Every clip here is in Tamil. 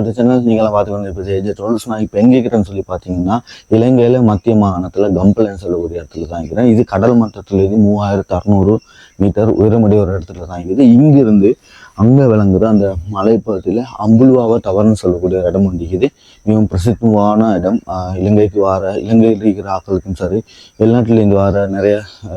ஓகே சேனல்ஸ் நீங்களாம் பார்த்து கொண்டு இப்போ ஏஜ் டுவெல்ஸ் நான் இப்போ எங்கே இருக்கிறேன்னு சொல்லி பார்த்தீங்கன்னா இலங்கையில் மத்திய மாகாணத்தில் கம்பலன்னு சொல்லக்கூடிய இடத்துல தான் இருக்கிறேன். இது கடல் மட்டத்தில் மூவாயிரத்து அறநூறு மீட்டர் உயரமுடைய ஒரு இடத்துல தான் இருக்குது. இங்கிருந்து அங்கே விளங்குற அந்த மலைப்பகுதியில் அம்புல்வாவா டவர்னு சொல்லக்கூடிய ஒரு இடம் ஒன்றிக்குது மிகவும் பிரசித்தமான இடம். இலங்கைக்கு வர இலங்கையில் இருக்கிற ஆக்களுக்கும் சரி வெளிநாட்டிலேருந்து வர நிறைய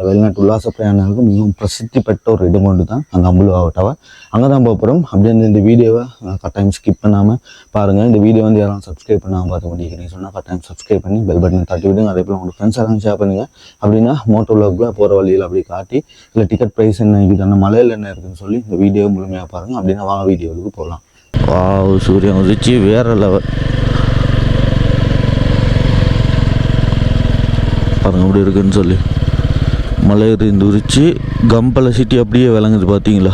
வெளிநாட்டு உல்லாச பிரயாணங்களுக்கும் மிகவும் பிரசித்தி பெற்ற ஒரு இடம் கொண்டு தான் அந்த அம்புலுவா டவர். அங்கே தான் போகிறோம் அப்படியே இந்த- வீடியோவை கட்டாயம் ஸ்கிப் பண்ணாமல் பாருங்கள் இந்த வீடியோ வந்து யாரும் சப்ஸ்கிரைப் பண்ணாமல் பார்த்து முடிக்கிறீங்க சொன்னால் கட்டாயம் சப்ஸ்கிரைப் பண்ணி பெல் பட்டனை தட்டி விடுங்க. அதே போல் உங்கள் ஃப்ரெண்ட்ஸ் எல்லாம் ஷேர் பண்ணுங்கள் அப்படின்னா மோட்டோ விளாக்ல போகிற வழியில் அப்படி காட்டி இல்லை டிக்கெட் ப்ரைஸ் என்ன இருக்குது அந்த மலையில் என்ன இருக்குதுன்னு சொல்லி இந்த வீடியோ முழுமையாக பாருங்கள் அப்படின்னா வாங்க வீடியோவுக்கு போகலாம். வாவ் சூரியன் உதிச்சு வேற லெவல் பாருங்க அப்படி இருக்குன்னு சொல்லி. மலை இருந்து உரிச்சு கம்பல சிட்டி அப்படியே விளங்குது பார்த்தீங்களா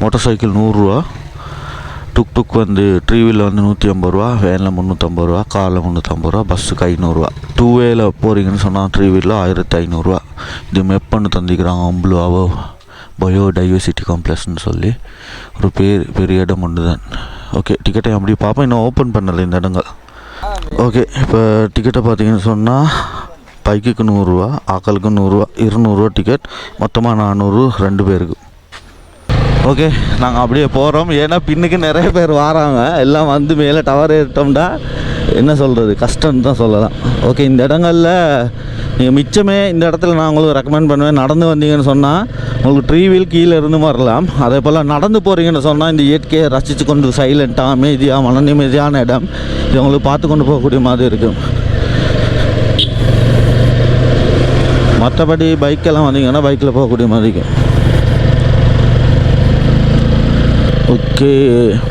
மோட்டார் சைக்கிள் நூறுரூவா. டுக் டுக் வந்து ட்ரீ வீலில் வந்து நூற்றி ஐம்பது ரூபா வேனில் முந்நூற்றம்பது ரூபா காரில் முந்நூற்றம்பது ரூபா பஸ்ஸுக்கு ஐநூறுரூவா டூ வேல போகிறீங்கன்னு சொன்னால் ட்ரீ வீலில் ஆயிரத்தி ஐநூறுரூவா இது மெப்பன்னு தந்திக்கிறாங்க அம்புலுவாவோ டைவர்சிட்டி காம்ப்ளெக்ஸ்னு சொல்லி ஒரு பேர் பெரிய இடம் ஒன்று தான் ஓகே டிக்கெட்டை அப்படி பார்ப்போம். இன்னும் ஓப்பன் பண்ணலை இந்த இடங்கள். ஓகே இப்போ டிக்கெட்டை பார்த்தீங்கன்னு சொன்னால் பைக்குக்கு நூறுரூவா ஆக்களுக்கு நூறுரூவா இருநூறுவா டிக்கெட் மொத்தமாக நானூறு ரெண்டு பேருக்கு. ஓகே நாங்கள் அப்படியே போகிறோம் ஏன்னா பின்னுக்கு நிறைய பேர் வராங்க. எல்லாம் வந்து மேலே டவர் ஏறிட்டோம்டா. என்ன சொல்கிறது கஷ்டம்னு தான் சொல்லலாம். ஓகே இந்த இடங்களில் நீங்கள் மிச்சமே இந்த இடத்துல நான் உங்களுக்கு ரெக்கமெண்ட் பண்ணுவேன். நடந்து வந்தீங்கன்னு சொன்னால் உங்களுக்கு ட்ரீ வீல் கீழே இருந்து வரலாம். அதே போல் நடந்து போகிறீங்கன்னு சொன்னால் இந்த இயற்கையை ரசித்து கொண்டு சைலண்ட்டாக அமைதியாக மன நிம்மதியான இடம் இது உங்களுக்கு பார்த்து கொண்டு போகக்கூடிய மாதிரி இருக்கும் மற்றபடி பைக்கெல்லாம் வந்தீங்கன்னா பைக்கில் போகக்கூடிய மாதிரி இருக்கும் ஓகே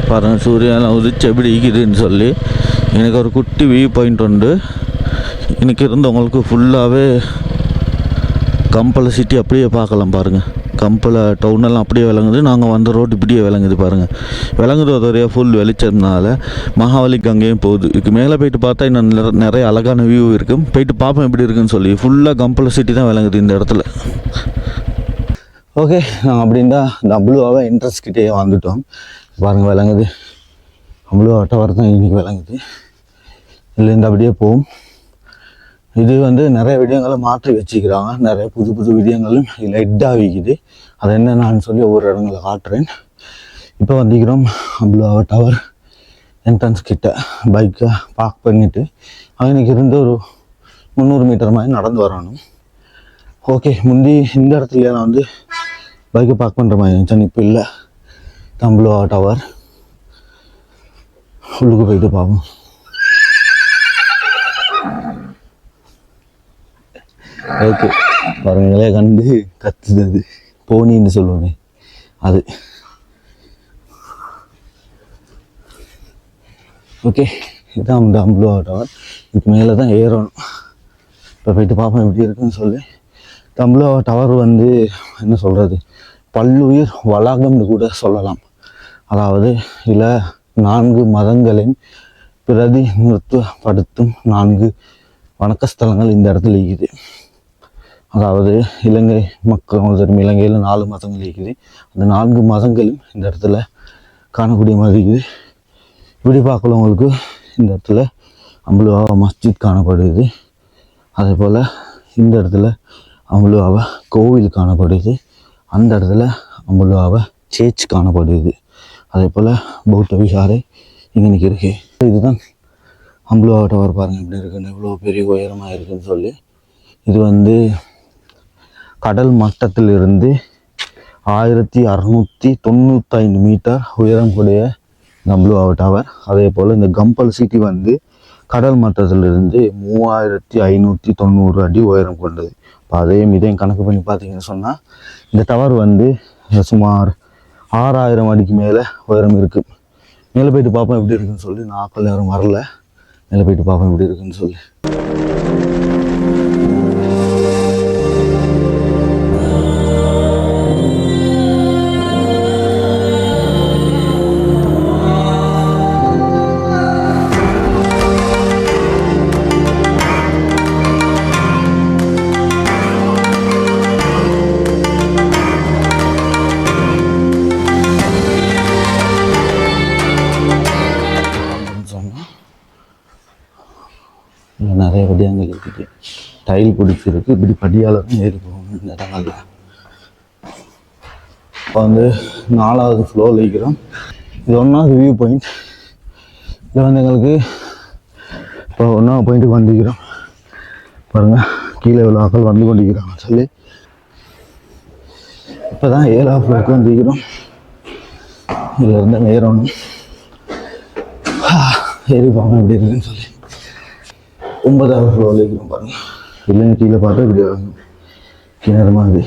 பாருங்கள் சூரியன் உதிச்சு எப்படி இருக்குதுன்னு சொல்லி. எனக்கு ஒரு குட்டி வியூ பாயிண்ட் உண்டு. இன்னைக்கு இருந்தவங்களுக்கு ஃபுல்லாகவே கம்பளை சிட்டி அப்படியே பார்க்கலாம் பாருங்கள் கம்பளை டவுனெல்லாம் அப்படியே விளங்குது. நாங்கள் வந்த ரோடு இப்படியே விளங்குது பாருங்கள் விளங்குது ஒரு ஃபுல் வெளிச்சதுனால மகாவலிக்கு அங்கேயும் போகுது. இதுக்கு மேலே போயிட்டு பார்த்தா இன்னும் நிறைய அழகான வியூ இருக்கும். போயிட்டு பார்ப்போம் எப்படி இருக்குன்னு சொல்லி. ஃபுல்லாக கம்பளை சிட்டி தான் விளங்குது இந்த இடத்துல. ஓகே நாங்கள் அப்படின்னா டபுள்யூவாக அம்புலுவாவை என்ட்ரன்ஸ் கிட்டேயே வந்துட்டோம். பாருங்கள் விளங்குது. அவ்வளோ டவர் தான் இன்றைக்கி விளங்குது. இல்லை இந்த அப்படியே போகும். இது வந்து நிறைய விடயங்களை மாற்றி வச்சுக்கிறாங்க. நிறைய புது புது விடயங்களும் இதில் ஹெட் ஆகிக்குது என்ன நான் சொல்லி ஒவ்வொரு இடங்களை காட்டுறேன். இப்போ வந்திக்கிறோம் அம்புலுவா டவர் என்ட்ரன்ஸ் கிட்ட. பைக்கை பார்க் பண்ணிவிட்டு அவனுக்கு இருந்து ஒரு முந்நூறு மீட்டர் மாதிரி நடந்து வரணும். ஓகே முந்தி இந்த இடத்துல நான் வந்து பைக்கை பார்க் பண்ணுற மாதிரி இருந்துச்சு. இப்போ இல்லை. தம்புலோ டவர் உள்ளுக்கு போயிட்டு பார்ப்போம் ஓகே. பறவைகளே கண்டு கத்துது அது போனின்னு சொல்லுவோமே. அது. ஓகே. இதான் அந்த அம்புலோ டவர் இதுக்கு மேலே தான் ஏறணும். இப்போ போயிட்டு பார்ப்போம் எப்படி இருக்குன்னு சொல்லி. தமிழோ டவர் வந்து என்ன சொல்கிறது பல்லுயிர் வளாகம்னு கூட சொல்லலாம். அதாவது இல்லை நான்கு மதங்களின் பிரதிநிறுத்தப்படுத்தும் நான்கு வணக்கஸ்தலங்கள் இந்த இடத்துல இருக்குது. அதாவது இலங்கை மக்கள் தரும் இலங்கையில் நாலு மதங்கள் இருக்குது. அந்த நான்கு மதங்களும் இந்த இடத்துல காணக்கூடிய மாதிரி இருக்குது. இப்படி பார்க்கலவங்களுக்கு இந்த இடத்துல அம்புலுவாவா மஸ்ஜித் காணப்படுது. அதே போல் இந்த இடத்துல அம்புலுவாவை கோவில் காணப்படுது. அந்த இடத்துல அம்புலுவாவை சேர்ச் காணப்படுது. அதே போல் பௌத்த விஹாரை இங்கே இருக்கு இதுதான் அம்புலுவா டவர் பாருங்கள் இப்படி இருக்குன்னு இவ்வளோ பெரிய உயரமாக இருக்குதுன்னு சொல்லி. இது வந்து கடல் மட்டத்திலிருந்து ஆயிரத்தி அறநூற்றி தொண்ணூத்தைந்து மீட்டர் உயரம் கூடிய கம்ப்ளூவா டவர். அதே போல் இந்த கம்பல் சிட்டி வந்து கடல் மட்டத்திலிருந்து மூவாயிரத்தி ஐநூற்றி தொண்ணூறு அடி உயரம் கொண்டது. இப்போ அதையும் இதையும் கணக்கு பண்ணி பார்த்தீங்கன்னு சொன்னால் இந்த டவர் வந்து சுமார் ஆறாயிரம் அடிக்கு மேலே உயரம் இருக்குது மேலே போயிட்டு பார்ப்போம் எப்படி இருக்குன்னு சொல்லி. நாட்கள் யாரும் வரல. மேலே போயிட்டு பார்ப்போம் எப்படி இருக்குன்னு சொல்லி. டைல் பிடிச்சிருக்கு. இப்படி படியால் தான் ஏறி போகணும் இந்த இடங்கள்ல இப்போ வந்து நாலாவது ஃப்ளோரில் இருக்கிறோம். இது ஒன்றாவது வியூ பாயிண்ட் இதில் வந்து எங்களுக்கு இப்போ ஒன்றாவது பாயிண்ட்டுக்கு வந்துக்கிறோம் பாருங்கள் கீழே இவ்வளோ ஆக்கள் வந்து கொண்டிருக்கிறாங்க சொல்லி. இப்போ தான் ஏழாவது ஃப்ளோருக்கு வந்துக்கிறோம் இதில் இருந்து ஏறணும். ஏறி பாருங்க எப்படி இருக்குன்னு சொல்லி. ஒன்பதாவது ஃப்ளோரில் இருக்கிறோம் பாருங்கள் இல்லைன்னு கீழே பார்த்தா இப்படி கிணறு மாதிரி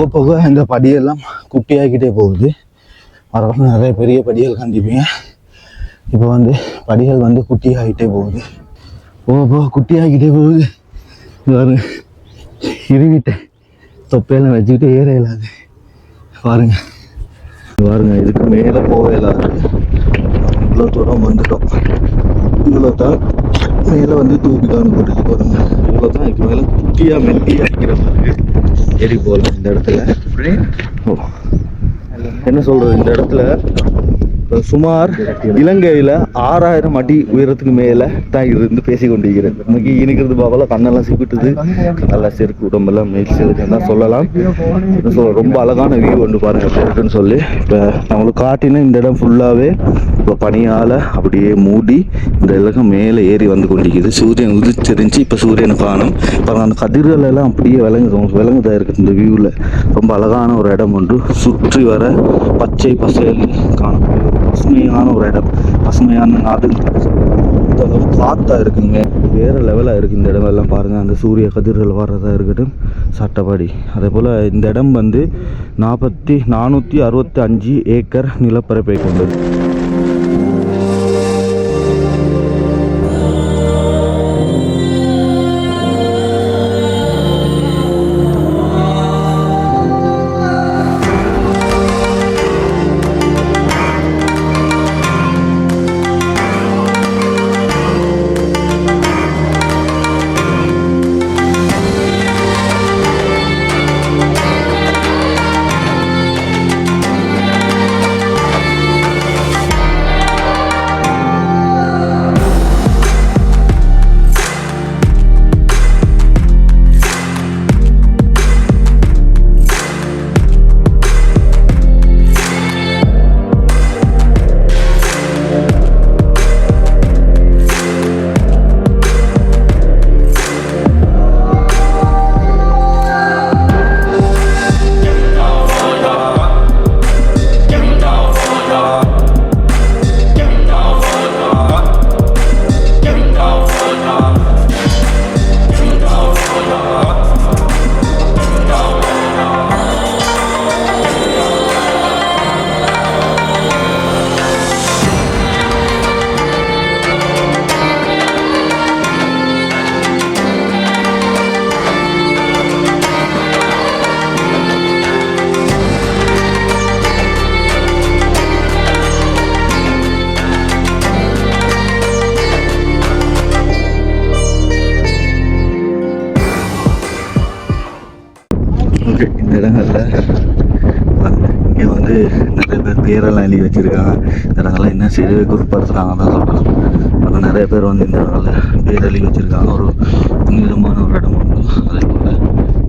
போக போக இந்த படியெல்லாம் குட்டியாக்கிட்டே போகுது. மரம் நிறைய பெரிய படிகள் கண்டிப்பீங்க. இப்போ வந்து படிகள் வந்து குட்டியாகிட்டே போகுது. போக போக குட்டியாகிட்டே போகுது. பாருங்க. இருவிட்டேன் தொப்பையெல்லாம் வச்சுக்கிட்டு ஏற இல்லாது. பாருங்க. பாருங்க இதுக்கு மேலே போக இல்லாது. இவ்வளோ தூரம் வந்துட்டோம். இவ்வளோ தான் மேலே வந்து தூக்கிதான் போட்டுட்டு போகிறாங்க இவ்வளோ தான் இதுக்கு மேலே குட்டியாக மெல்லியாக இருக்கிற மாதிரி. ஏறி போகலாம் இந்த இடத்துல. என்ன சொல்றது இந்த இடத்துல சுமார் இலங்கையில ஆறாயிரம் அடி உயரத்துக்கு மேல தான் இருந்து பேசி கொண்டிருக்கிறேன் இன்னைக்கு இனிக்கிறது பாவல கண்ணெல்லாம் சிக்கிட்டுது நல்லா செருக்கு உடம்பெல்லாம் மேல் தான் சொல்லலாம். சொல்ல ரொம்ப அழகான வியூ ஒன்று பாருங்க போட்டுன்னு இருக்குன்னு சொல்லி. இப்போ நம்மளுக்கு காட்டின இந்த இடம் ஃபுல்லாவே இப்போ பனியால அப்படியே மூடி இந்த இலக்கம் மேலே ஏறி வந்து கொண்டிருக்குது. சூரியன் உதிச்சிருந்துச்சு இப்போ சூரியனை காணும். இப்போ அந்த கதிர்கள் எல்லாம் அப்படியே விளங்குது விளங்குதா இருக்குது இந்த வியூவில் ரொம்ப அழகான ஒரு இடம் ஒன்று. சுற்றி வர பச்சை பசேல் காணக்கூடிய பசுமையான ஒரு இடம் பசுமையான நாடு. இந்த அளவு காத்தா இருக்குங்க. வேறு லெவலாக இருக்குது இந்த இடம் எல்லாம் அந்த சூரிய கதிர்கள் வர்றதாக இருக்கட்டும் சட்டப்படி. அதே போல் இந்த இடம் வந்து நாற்பத்தி நானூற்றி அறுபத்தி அஞ்சு ஏக்கர் நிலப்பரப்பை கொண்டது. பேரெல்லாம் எழுதி வச்சுருக்காங்க. இந்த இடங்கள்லாம் என்ன செய்யவே குறிப்படுத்துகிறாங்கன்னு தான் சொல்கிறேன் அப்போ நிறைய பேர் வந்து இந்த இடங்களில் பேர் எழுதி வச்சுருக்காங்க. ஒரு புனிதமான ஒரு இடம் உண்டு அதே போல்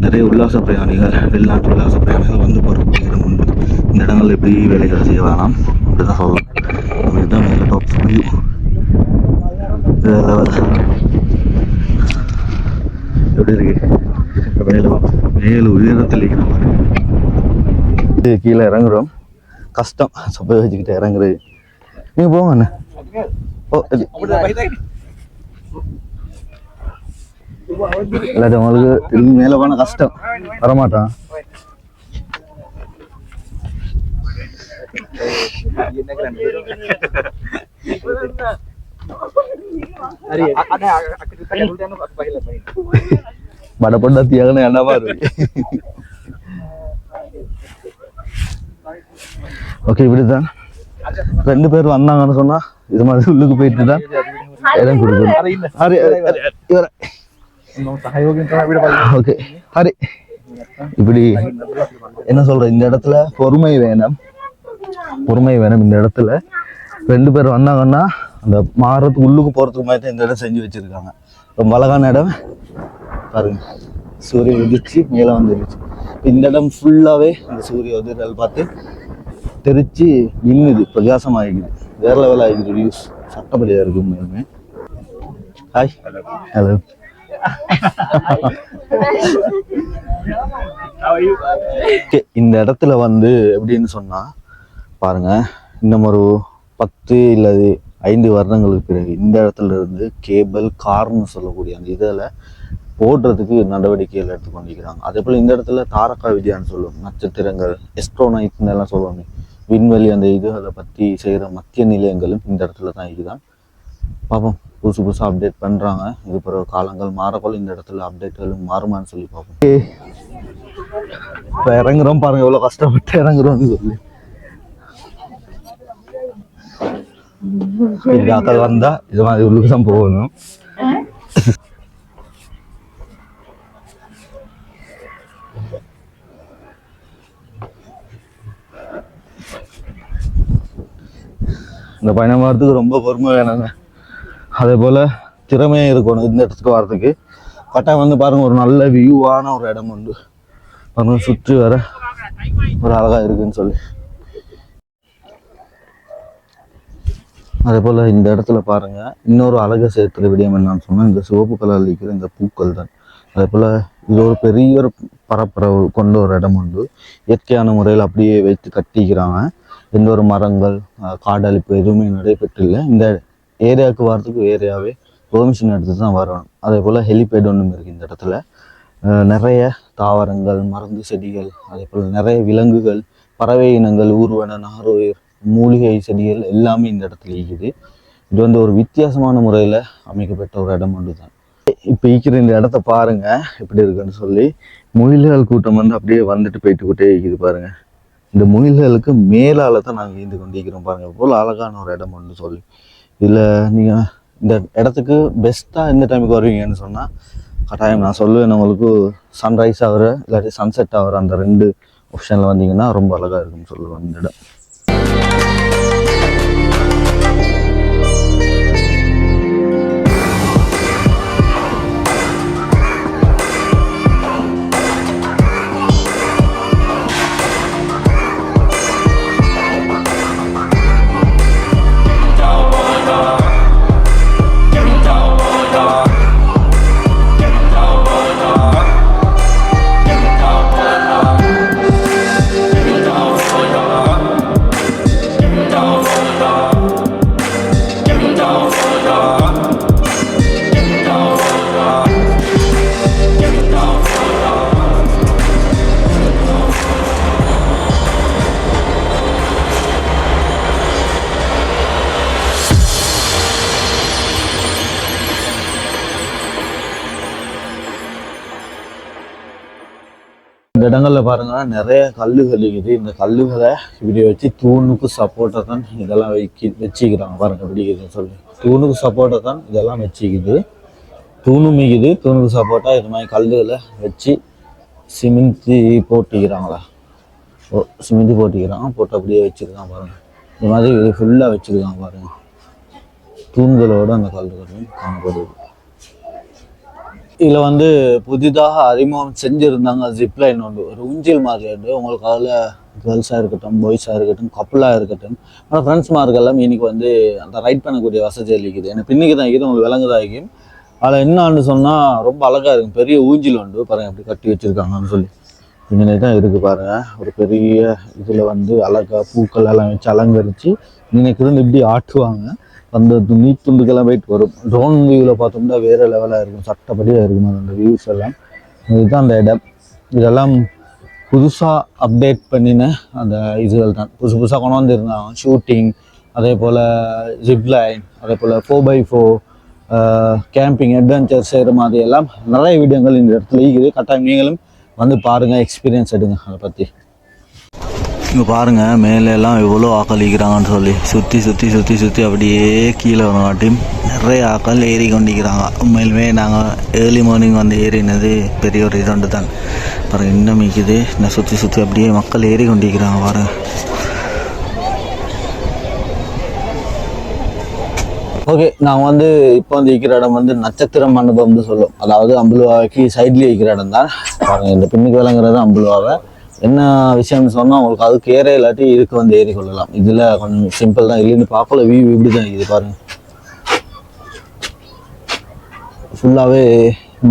நிறைய உல்லாச பிரயாணிகள் வெளிநாட்டு உல்லாச பிரயாணிகள் வந்து போகிற இடம் உண்டு இந்த இடங்கள் எப்படி வேலைகள் செய்ய வேணாம் அப்படி தான் சொல்லலாம் இதுதான் மேலே டாப் வியூ எப்படி இருக்கு? மேலும் மேலும் உயரத்தில் இருக்கிற மாதிரி. இது கீழே இறங்குறோம். கஷ்டம் சப்பை வச்சுக்கிட்டு இறங்குறது நீங்கள் போங்க அண்ணா ஓ இல்லாட்டி உங்களுக்கு திரும்பி மேலே போன கஷ்டம் வரமாட்டான் படப்பட்ட தியாகன என்னவா இருக்கு ஓகே இப்படிதான் ரெண்டு பேர் வந்தாங்கன்னு சொன்னா இது மாதிரி உள்ளுக்கு போயிட்டு தான் இடம் கொடுக்கணும். ஹரி இவர. ஓகே ஹரி இப்படி என்ன சொல்ற? இந்த இடத்துல பொறுமை வேணும். பொறுமை வேணும் இந்த இடத்துல. ரெண்டு பேர் வந்தாங்கன்னா அந்த மாறத்துக்கு உள்ளுக்கு போறதுக்கு மாதிரி தான் இந்த இடம் செஞ்சு வச்சிருக்காங்க. ரொம்ப அழகான இடம். பாருங்க. சூரியன் உதிச்சு மேலே வந்துருச்சு இந்த இடம் ஃபுல்லாவே இந்த சூரிய உதிரல் பார்த்து தெரிச்சு நின்றுது பிரகாசம் ஆகிக்குது வேற லெவல் ஆகிக்குது வியூஸ் சட்டப்படியாக இருக்கு உண்மையுமே ஹாய் ஹலோ இந்த இடத்துல வந்து எப்படின்னு சொன்னா பாருங்க இன்னும் ஒரு பத்து இல்லது ஐந்து வருடங்களுக்கு பிறகு இந்த இடத்துல இருந்து கேபிள் கார்னு சொல்லக்கூடிய அந்த இதில் போடுறதுக்கு நடவடிக்கைகள் எடுத்து கொண்டிருக்கிறாங்க. அதே போல் இந்த இடத்துல தாரகா வித்யான்னு சொல்லுவோம் நட்சத்திரங்கள் எஸ்ட்ரோனைட்னு எல்லாம் சொல்லுவாங்க. விண்வெளி அந்த இதுகளை பற்றி செய்கிற மத்திய நிலையங்களும் இந்த இடத்துல தான் இருக்குதான் பார்ப்போம். புதுசு புதுசாக அப்டேட் பண்ணுறாங்க இது பிறகு காலங்கள் மாறப்போல் இந்த இடத்துல அப்டேட்களும் மாறுமான்னு சொல்லி பார்ப்போம். இப்போ இறங்குறோம் பாருங்க எவ்வளோ கஷ்டப்பட்டு இறங்குறோம்னு சொல்லி. இந்த ஆக்கள் வந்தா இது மாதிரி உள்ளுக்கு தான் போகணும் இந்த பயணம் வர்றதுக்கு ரொம்ப பொறுமை வேணுங்க. அதே போல் திறமையும் இருக்கணும் இந்த இடத்துக்கு வரதுக்கு. பட்டா வந்து பாருங்கள் ஒரு நல்ல வியூவான ஒரு இடம் உண்டு. பாருங்க சுற்றி வர ஒரு அழகாக இருக்குன்னு சொல்லி. அதே போல் இந்த இடத்துல பாருங்கள் இன்னொரு அழகை சேர்த்துல விடியம் என்னன்னு சொன்னால் இந்த சிவப்பு கலரில் இருக்கிற இந்த பூக்கள் தான். அதே போல் இது ஒரு பெரிய ஒரு பரப்பரவு கொண்ட ஒரு இடம் உண்டு. இயற்கையான முறையில் அப்படியே வைத்து கட்டிக்கிறாங்க. எந்த ஒரு மரங்கள் காடழிப்பு எதுவுமே நடைபெற்றில்லை. இந்த ஏரியாவுக்கு வர்றதுக்கு ஏரியாவே பெர்மிஷன் எடுத்து தான் வரணும். அதே போல் ஹெலிபேட் ஒன்றும் இருக்குது இந்த இடத்துல. நிறைய தாவரங்கள் மருந்து செடிகள் அதே போல் நிறைய விலங்குகள் பறவை இனங்கள் ஊர்வன நாரோயிர் மூலிகை செடிகள் எல்லாமே இந்த இடத்துல இருக்குது. இது வந்து ஒரு வித்தியாசமான முறையில் அமைக்கப்பட்ட ஒரு இடம் ஒன்று தான் இப்போ இருக்கிற இந்த இடத்த பாருங்கள் எப்படி இருக்குன்னு சொல்லி. முயல்கள் கூட்டம் வந்து அப்படியே வந்துட்டு போயிட்டு கூட்டே இருக்குது பாருங்கள் இந்த முயல்களுக்கு மேலால தான் நாங்கள் இருந்து கொண்டிருக்கிறோம் பாருங்கள் போல் அழகான ஒரு இடம் ஒன்று சொல்லி. இதில் நீங்கள் இந்த இடத்துக்கு பெஸ்ட்டாக எந்த டைமுக்கு வருவீங்கன்னு சொன்னால் கட்டாயம் நான் சொல்லுவேன் உங்களுக்கு சன்ரைஸ் ஆகிற இல்லாட்டி சன்செட் ஆகிற அந்த ரெண்டு ஆப்ஷனில் வந்தீங்கன்னா ரொம்ப அழகாக இருக்கும்னு சொல்லுவேன் இந்த இடம். இடங்களில் பாருங்கன்னா நிறைய கல்லுகள் இருக்குது இந்த கல்லுகளை இப்படி வச்சு தூணுக்கு சப்போர்ட்டை தான் இதெல்லாம் வைக்கி வச்சுக்கிறாங்க. பாருங்க இப்படி இருக்குதுன்னு சொல்லி. தூணுக்கு சப்போர்ட்டாக தான் இதெல்லாம் வச்சுக்குது. தூணும் மிகுது தூணுக்கு சப்போர்ட்டாக இது மாதிரி கல்லுகளை வச்சு சிமெண்ட்டு போட்டிக்கிறாங்களா? ஓ சிமெண்ட்டு போட்டிக்கிறாங்க. போட்டு அப்படியே வச்சிருக்காங்க பாருங்க. இந்த மாதிரி இது ஃபுல்லாக வச்சுருக்காங்க பாருங்க. தூண்களோட அந்த கல்லுகளும் காணப்படுது. இதில் வந்து புதிதாக அறிமுகம் செஞ்சுருந்தாங்க ஜிப்லைன் ஒன்று. ஒரு ஊஞ்சல் மாதிரி உண்டு உங்களுக்கு அதில் கேர்ள்ஸாக இருக்கட்டும் பாய்ஸாக இருக்கட்டும் கப்புளாக இருக்கட்டும் ஆனால் ஃப்ரெண்ட்ஸ் மார்க்கெல்லாம் இன்னைக்கு வந்து அந்த ரைட் பண்ணக்கூடிய வசதி இருக்குது எனக்கு பின்னிக்கு தான் இருக்குது உங்களுக்கு விளங்குதா இருக்கும் அதில் என்னான்னு சொன்னால் ரொம்ப அழகாக இருக்கும். பெரிய ஊஞ்சல் உண்டு பாருங்க எப்படி கட்டி வச்சுருக்காங்கன்னு சொல்லி. இங்கே தான் இருக்குது பாருங்கள் ஒரு பெரிய இதில் வந்து அழகா பூக்கள் எல்லாம் வச்சு அலங்கரித்து இன்னைக்கு இருந்து இப்படி ஆட்டுவாங்க. அந்த துணி துண்டுக்கெல்லாம் போயிட்டு வரும். ட்ரோன் வியூவில் பார்த்தோம்னா வேறு லெவலாக இருக்கும். சட்டப்படியாக இருக்கும் அந்த வியூஸ் எல்லாம். இதுதான் அந்த இடம். இதெல்லாம் புதுசாக அப்டேட் பண்ணின அந்த இதுகள் தான். புதுசு புதுசாக கொண்டு வந்திருந்தாங்க. ஷூட்டிங் அதே போல் ஜிப்லைன் அதே போல் four by four camping adventure செய்கிற மாதிரி எல்லாம் நிறைய வீடியோங்கள் இந்த இடத்துல இருக்குது. கட்டாயம் நீங்களும் வந்து பாருங்கள் எக்ஸ்பீரியன்ஸ் எடுங்க அதை பற்றி இங்கே பாருங்கள் மேலே எல்லாம் எவ்வளோ ஆக்களிக்கிறாங்கன்னு சொல்லி. சுற்றி சுற்றி சுற்றி சுற்றி அப்படியே கீழே வரங்காட்டியும் நிறைய ஆக்கள் ஏறி கொண்டிருக்கிறாங்க. உண்மையிலுமே நாங்கள் ஏர்லி மார்னிங் வந்து ஏறினது பெரிய ஒரு இதுண்டு தான் பாருங்கள் இன்னும் மிக்குது. இன்னும் சுற்றி சுற்றி அப்படியே மக்கள் ஏறி கொண்டிருக்கிறாங்க பாருங்கள் ஓகே நான் வந்து இப்போ வந்து இருக்கிற இடம் வந்து நட்சத்திர மண்டபம்னு சொல்லும். அதாவது அம்புலுவாவைக்கு சைட்லேயே இருக்கிற இடம் தான் பாருங்கள் இந்த பின்னுக்கு விளங்குறது அம்புலுவாவை என்ன விஷயம்னு சொன்னால் உங்களுக்கு அதுக்கு ஏற இல்லாட்டி இருக்கு வந்து ஏறி கொள்ளலாம். இதில் கொஞ்சம் சிம்பிள் தான். இல்லைன்னு பார்க்கல வியூ இப்படி தான் இது பாருங்க. ஃபுல்லாகவே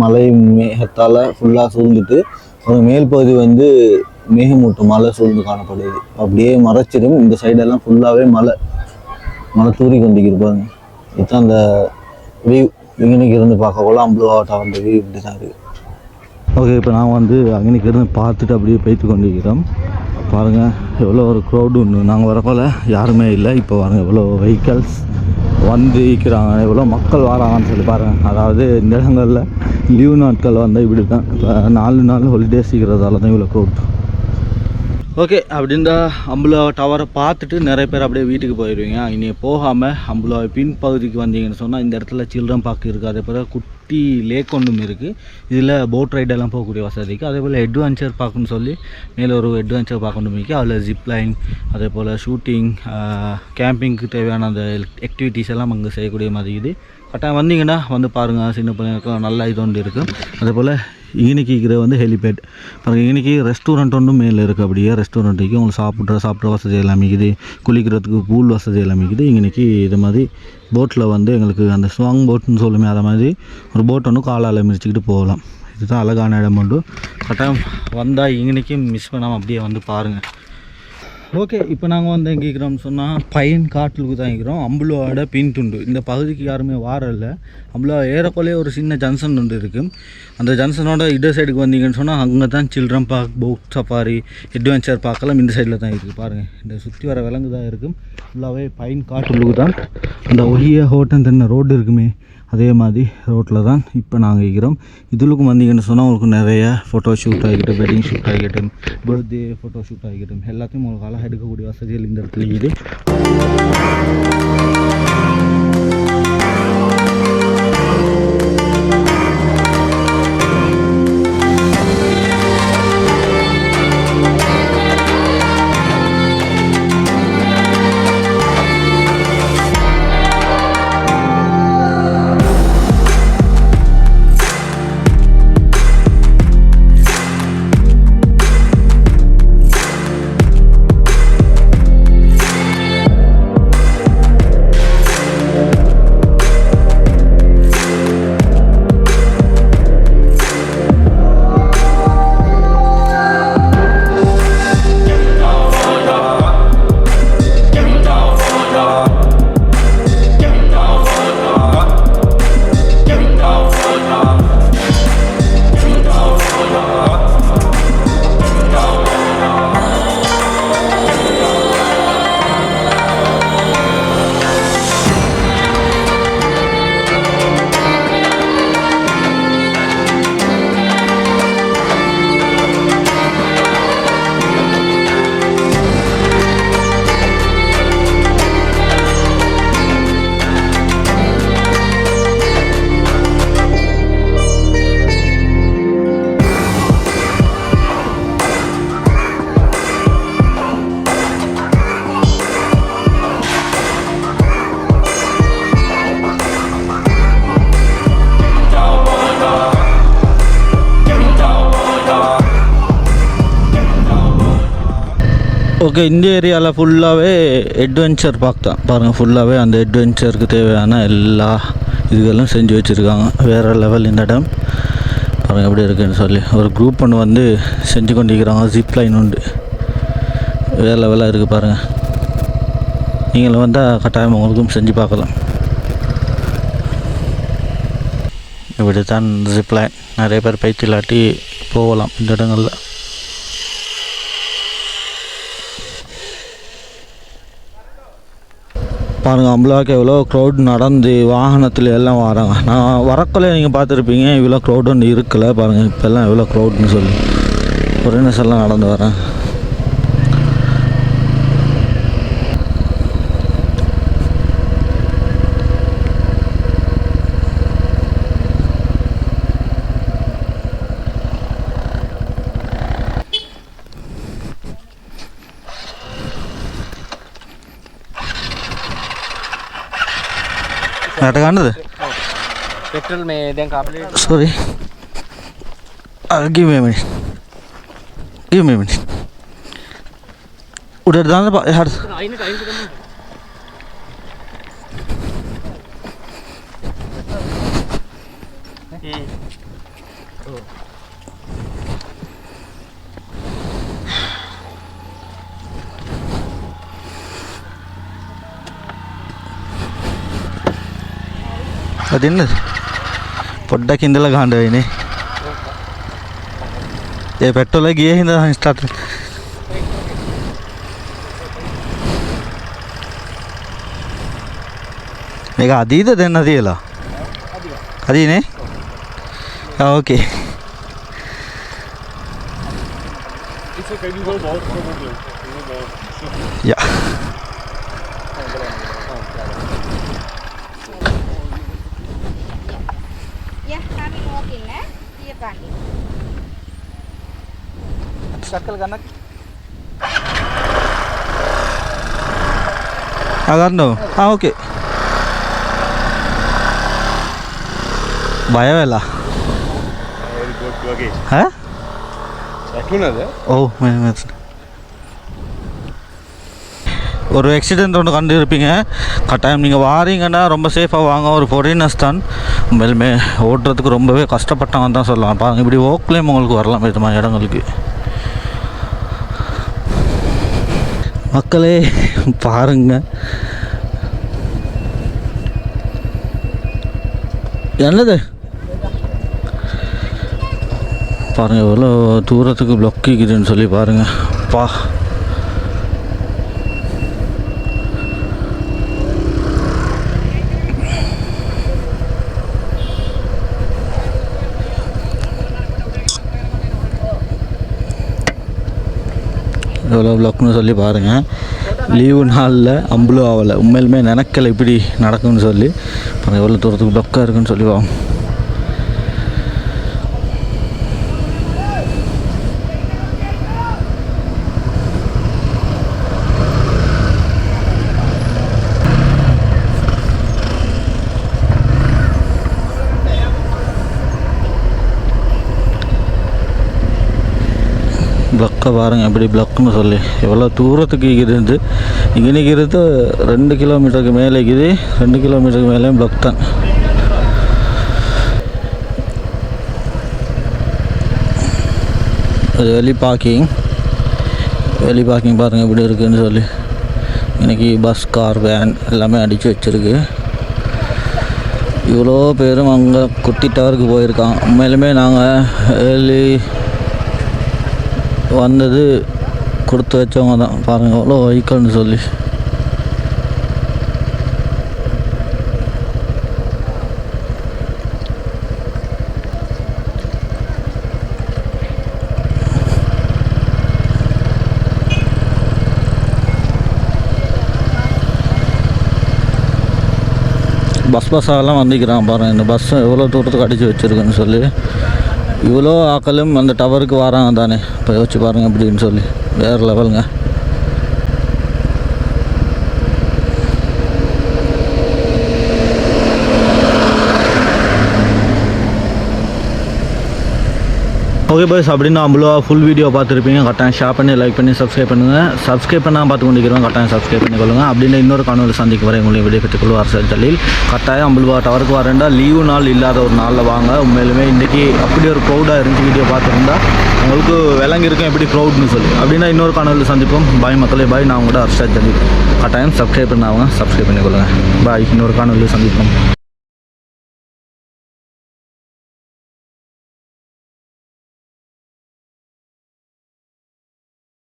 மலை மேகத்தால் ஃபுல்லாக சூழ்ந்துட்டு ஒரு மேல் பகுதி வந்து மேகமூட்டு மலை சூழ்ந்து காணப்படுது. அப்படியே மறைச்சிடும். இந்த சைடெல்லாம் ஃபுல்லாகவே மலை. மலை தூரி கொண்டிருப்பாங்க இதுதான் அந்த வியூ இங்கனைக்கு இருந்து பார்க்கக்குள்ள அம்புலா அந்த வியூ இப்படி தான் இருக்குது. ஓகே இப்போ நான் வந்து அங்கனைக்கு பார்த்துட்டு அப்படியே போய்த்து கொண்டிருக்கிறோம். பாருங்கள் எவ்வளோ ஒரு க்ரௌடு ஒன்று நாங்கள் வரப்போல் யாருமே இல்லை. இப்போ பாருங்கள் எவ்வளோ வெஹிக்கல்ஸ் வந்து இருக்கிறாங்க எவ்வளோ மக்கள் வராங்கன்னு சொல்லி பாருங்கள் அதாவது இந்த இடங்களில் லீவு நாட்கள் வந்தால் இப்படி தான் இப்போ நாலு நாள் ஹாலிடேஸ் இருக்கிறதால தான் இவ்வளோ க்ரௌட் ஓகே அப்படின்ற அம்புலா டவரை பார்த்துட்டு நிறைய பேர் அப்படியே வீட்டுக்கு போயிடுவீங்க இனி போகாமல் அம்புலா பின்பகுதிக்கு வந்தீங்கன்னு சொன்னால் இந்த இடத்துல சில்ட்ரன் பார்க் இருக்குது அதே போல் குட்டி லேக் ஒன்றும் இருக்குது இதில் போட் ரைடெல்லாம் போகக்கூடிய வசதிக்கு. அதே போல் அட்வென்ச்சர் பார்க்குன்னு சொல்லி மேலே ஒரு அட்வென்ச்சர் பார்க்க ஒன்று இருக்குது அதில் ஜிப்லைன் அதே போல் ஷூட்டிங் கேம்பிங்க்கு தேவையான அந்த ஆக்டிவிட்டீஸ் எல்லாம் அங்கே செய்யக்கூடிய மாதிரி இது. கட்டாயம் வந்தீங்கன்னா வந்து பாருங்கள் சின்ன பிள்ளைங்களுக்கும் நல்ல இது ஒன்று இருக்குது அதே போல் ஈனிக்கு இருக்கிற வந்து ஹெலிபேட். பாருங்கள் ஈனிக்கு ரெஸ்டாரண்ட் ஒன்றும் மேலே இருக்குது அப்படியே. ரெஸ்டாரண்ட்டுக்கு உங்களுக்கு சாப்பிட்ற சாப்பிட்ற வசதி எல்லாம் இருக்குது. குளிக்கிறதுக்கு பூல் வசதி எல்லாம் இருக்குது. இன்றைக்கி இது மாதிரி போட்டில் வந்து எங்களுக்கு அந்த ஸ்வாங் போட்னு சொல்லுமே அதை மாதிரி ஒரு போட் ஒன்று காலால் மிதிச்சுக்கிட்டு போகலாம். இதுதான் அழகான இடம் உண்டு கட்டாயம் வந்தால் இங்கனைக்கு மிஸ் பண்ணாமல் அப்படியே வந்து பாருங்கள் ஓகே இப்போ நாங்கள் வந்து எங்கே இருக்கிறோம்னு சொன்னால் பையன் காட்டுக்கு தான் இருக்கிறோம். அம்புலோட பின் துண்டு. இந்த பகுதிக்கு யாருமே வாரல. அம்புலா ஏறக்குள்ளே ஒரு சின்ன ஜங்ஷன் ஒன்று இருக்குது அந்த ஜங்ஷனோட இட சைடுக்கு வந்தீங்கன்னு சொன்னால் அங்கே தான் children park boat safari adventure பார்க்கலாம் இந்த சைடில் தான் இருக்குது பாருங்கள் இந்த சுற்றி வர விலங்கு தான் இருக்கும் ஃபுல்லாகவே பைன் காட்டுக்கு தான். அந்த ஒஹிய ஹோட்டன் தென்ன ரோடு இருக்குமே. அதே மாதிரி ரோட்டில் தான் இப்போ நாங்கள் இருக்கிறோம். இதுலுக்கும் வந்தீங்கன்னு சொன்னால் உங்களுக்கு நிறைய ஃபோட்டோ ஷூட் ஆகிக்கட்டும் வெட்டிங் ஷூட் ஆகிக்கட்டும் பர்த்டே ஃபோட்டோ ஷூட் ஆகிக்கட்டும் எல்லாத்தையும் உங்களுக்கு அழகாக எடுக்கக்கூடிய வசதிகள் இந்த இடத்துல இருக்குது. ஓகே இந்த ஏரியாவில் ஃபுல்லாகவே அட்வென்ச்சர் பார்க் தான் பாருங்கள் ஃபுல்லாகவே அந்த அட்வென்ச்சருக்கு தேவையான எல்லா இதுகளும் செஞ்சு வச்சுருக்காங்க. வேறு லெவல் இந்த இடம். பாருங்கள் எப்படி இருக்குன்னு சொல்லி. ஒரு குரூப் ஒன்று வந்து செஞ்சு கொண்டிருக்கிறாங்க. ஜிப் லைன் உண்டு. வேறு லெவலாக இருக்குது பாருங்கள் நீங்களும் வந்தால் கட்டாயம் உங்களுக்கும் செஞ்சு பார்க்கலாம். இப்படி தான் ஜிப் லைன் நிறைய பேர் பயிற்சி இல்லாட்டி போகலாம் இந்த இடங்களில். பாருங்கள் அம்பலாக்கு எவ்வளோ க்ரௌட் நடந்து வாகனத்தில் எல்லாம் வராங்க. நான் வரக்குள்ளே நீங்கள் பார்த்துருப்பீங்க இவ்வளோ க்ரௌட் ஒன்று இருக்கல பாருங்கள் இப்போல்லாம் எவ்வளோ க்ரௌட்னு சொல்லி. ஃபாரினர்ஸ் நிமிஷம்லாம் நடந்து வரேன். නැට ගන්නද? පෙටල් මේ දැන් කාබලේ sorry give me a minute. Give me a minute. උඩට දාන්න එහාට. අයිනේ අදින්නද? පොඩ්ඩක් ඉඳලා ගහන්න වෙන්නේ ඒ පෙට්‍රෝල ගියේ හින්දා ස්ටාර්ට් මේක අදීද දෙන්න තියලා? අදීනේ? Okay It's okay, we will walk probably. Circle करना అదన్ను ఓకే భయం ఎలా ఓ ஒரு எக்ஸிடெண்ட் ஒன்று கண்டு இருப்பீங்க கட்டாயம் நீங்கள் வாரீங்கன்னா ரொம்ப சேஃபாக வாங்க. ஒரு ஃபொரினர்ஸ் தான். மேலுமே ஓட்டுறதுக்கு ரொம்பவே கஷ்டப்பட்டாங்கன்னு தான் சொல்லலாம். பாருங்கள் இப்படி ஓக்லேம் உங்களுக்கு வரலாம். விதமான இடங்களுக்கு. மக்களே பாருங்க. என்னது? பாருங்கள் எவ்வளோ தூரத்துக்கு பிளாக் சொல்லி பாருங்கள் பா. எவ்வளோ ப்ளாக்னு சொல்லி பாருங்கள் லீவு நாளில் அம்புலும் ஆகலை உண்மையிலுமே நினைக்கல இப்படி நடக்கும்னு சொல்லி. பாருங்கள் எவ்வளோ தூரத்துக்கு பிளாக்காக இருக்குன்னு சொல்லி வாங்க பிளக்கை பாருங்கள் எப்படி பிளக்குன்னு சொல்லி. எவ்வளோ தூரத்துக்கு இருந்து இங்கே நிற்கிறது ரெண்டு கிலோமீட்டருக்கு மேலே இருக்குது. ரெண்டு கிலோமீட்டருக்கு மேலேயும் பிளக் தான். அது வெளி பார்க்கிங் வெளி பார்க்கிங் பாருங்கள் எப்படி இருக்குன்னு சொல்லி. இன்னைக்கு பஸ் கார் வேன் எல்லாமே அடித்து வச்சிருக்கு. இவ்வளோ பேரும் அங்கே குட்டி டவருக்கு போயிருக்கான். உண்மையிலுமே நாங்கள் ஏர்லி வந்தது கொடுத்து வச்சவங்க தான். பாருங்கள் எவ்வளோ வெஹிக்கல்னு சொல்லி. பஸ் பஸ்ஸாலாம் வந்துக்கிறான் பாருங்கள் இந்த பஸ்ஸு எவ்வளோ தூரத்துக்கு அடித்து வச்சுருக்குன்னு சொல்லி. இவ்வளோ ஆக்களும் அந்த டவருக்கு வராங்க தானே? இப்போ யோசிச்சு பாருங்க அப்படின்னு சொல்லி. வேறு லெவலுங்க ஓகே பாய்ஸ் அப்படின்னு அவ்வளோ ஃபுல் வீடியோ பார்த்துருப்பீங்க. கட்டாயம் ஷேர் பண்ணி லைக் பண்ணி சப்ஸ்கிரைப் பண்ணுங்கள் சப்ஸ்கிரைப் பண்ணால் பார்த்து கொண்டிருக்கிறோம் கட்டாயம் சப்ஸ்கிரைப் பண்ணிக்கொள்ளுங்க. அப்படின்னு இன்னொரு காணொலி சந்திக்கு வரை உங்களை விடை பெற்றுக் கொள்வார் சார் ஜலீல். கட்டாயம் அம்புல்வா டவருக்கு வரேன்டா லீவு நாள் இல்லாத ஒரு நாளில் வாங்க. உண்மையிலுமே இன்றைக்கி அப்படி ஒரு ப்ரௌடாக இருந்துச்சு வீடியோ பார்த்துருந்தா உங்களுக்கு விளங்கிருக்கும் எப்படி ப்ரௌட்னு சொல்லி. அப்படின்னா இன்னொரு காணொலி சந்திப்போம். பாய் மக்களே பாய் நான் கூட ஹர்ஷத் ஜலீல். கட்டாயம் சப்ஸ்கிரைப் பண்ணாங்க சப்ஸ்கிரைப் பண்ணிக்கொள்ளுங்க. பாய் இன்னொரு காணொலி சந்திப்போம்.